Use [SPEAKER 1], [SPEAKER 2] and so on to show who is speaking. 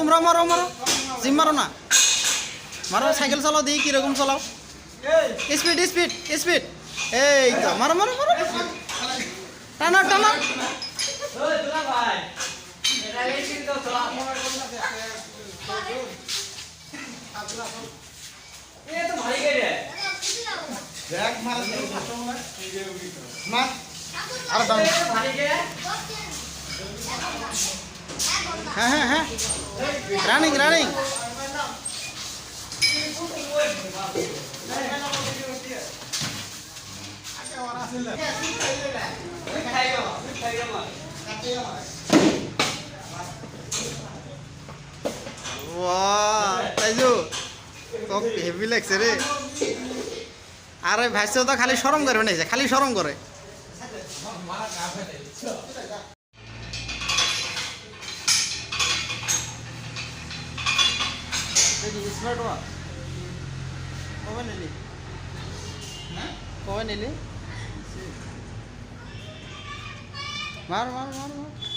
[SPEAKER 1] তোমরা মারো মারো। জিম মারো না। মারো, সাইকেল চালাও দিই কীরকম চালাও। স্পিড স্পিড স্পিড এই তো, মারো মারো মারো। টানা টানা।
[SPEAKER 2] আর
[SPEAKER 1] রানিং রানিং তাইজু তোক হেভি লাগছে রে আরে ভাইসে তো খালি সরম করে বানাইছে খালি সরম করে স্মার্ট ওয়াচ কবে নিলি হ্যাঁ কবে নিলি মার মার মার মার